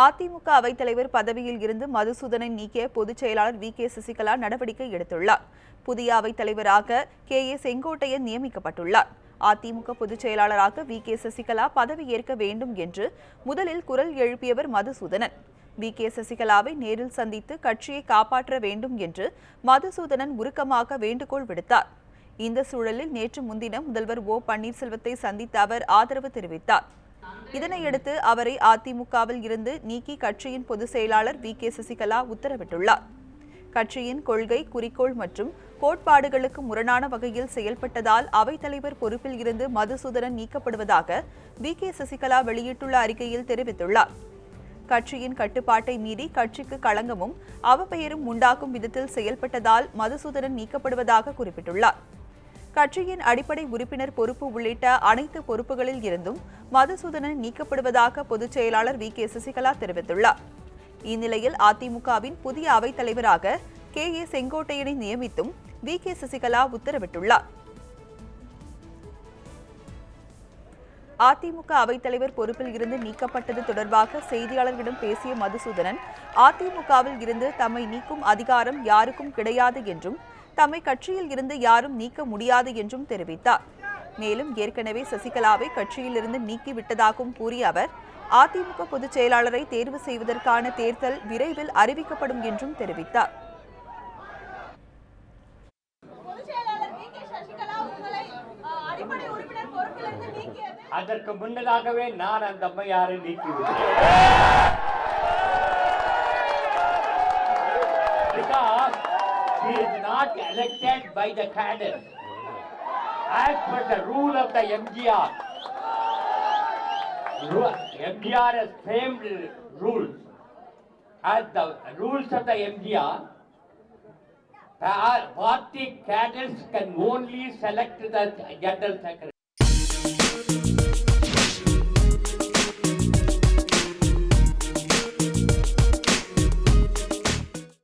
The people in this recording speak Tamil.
அதிமுக அவைத்தலைவர் பதவியில் இருந்து மதுசூதனை நீக்கிய பொதுச் செயலாளர் வி. கே. சசிகலா நடவடிக்கை எடுத்துள்ளார். புதிய அவைத்தலைவராக கே. ஏ. செங்கோட்டையன் நியமிக்கப்பட்டுள்ளார். அதிமுக பொதுச் செயலாளராக வி. கே. சசிகலா பதவியேற்க வேண்டும் என்று முதலில் குரல் எழுப்பியவர் மதுசூதனன். வி. கே. சசிகலாவை நேரில் சந்தித்து கட்சியை காப்பாற்ற வேண்டும் என்று மதுசூதனன் உருக்கமாக வேண்டுகோள் விடுத்தார். இந்த சூழலில் நேற்று முன்தினம் முதல்வர் ஓ. பன்னீர்செல்வத்தை சந்தித்த அவர் ஆதரவு தெரிவித்தார். இதனையடுத்து அவரை அதிமுகவில் இருந்து நீக்கி கட்சியின் பொதுச் செயலாளர் வி. கே. சசிகலா உத்தரவிட்டுள்ளார். கட்சியின் கொள்கை குறிக்கோள் மற்றும் கோட்பாடுகளுக்கு முரணான வகையில் செயல்பட்டதால் அவைத்தலைவர் பொறுப்பில் இருந்து மதுசூதனன் நீக்கப்படுவதாக வி. கே. சசிகலா வெளியிட்டுள்ள அறிக்கையில் தெரிவித்துள்ளார். கட்சியின் கட்டுப்பாட்டை மீறி கட்சிக்கு களங்கமும் அவப்பெயரும் உண்டாக்கும் விதத்தில் செயல்பட்டதால் மதுசூதனன் நீக்கப்படுவதாக குறிப்பிட்டுள்ளார். கட்சியின் அடிப்படை உறுப்பினர் பொறுப்பு உள்ளிட்ட அனைத்து பொறுப்புகளில் இருந்தும் மதுசூதனன் நீக்கப்படுவதாக பொதுச் செயலாளர் வி. கே. சசிகலா தெரிவித்துள்ளார். இந்நிலையில் அதிமுகவின் புதிய அவைத்தலைவராக கே. ஏ. செங்கோட்டையனை நியமித்தும் வி. கே. சசிகலா உத்தரவிட்டுள்ளார். அதிமுக அவைத்தலைவர் பொறுப்பில் இருந்து நீக்கப்பட்டது தொடர்பாக செய்தியாளர்களிடம் பேசிய மதுசூதனன் அதிமுகவில் இருந்து தம்மை நீக்கும் அதிகாரம் யாருக்கும் கிடையாது என்றும் தம்மை கட்சியில் இருந்து யாரும் நீக்க முடியாது என்றும் தெரிவித்தார். மேலும் ஏற்கனவே சசிகலாவை கட்சியிலிருந்து நீக்கிவிட்டதாகவும் கூறிய அவர் அதிமுக பொதுச் செயலாளரை தேர்வு செய்வதற்கான தேர்தல் விரைவில் அறிவிக்கப்படும் என்றும் தெரிவித்தார். அதற்கு முன்னதாகவே நான் அந்த அம்மையாரை நீக்கிவிட்டேன். He is not elected by the cadre. As per the rule of the MGR. MGR has framed rules. As the rules of the MGR, the party cadres can only select the general secretary.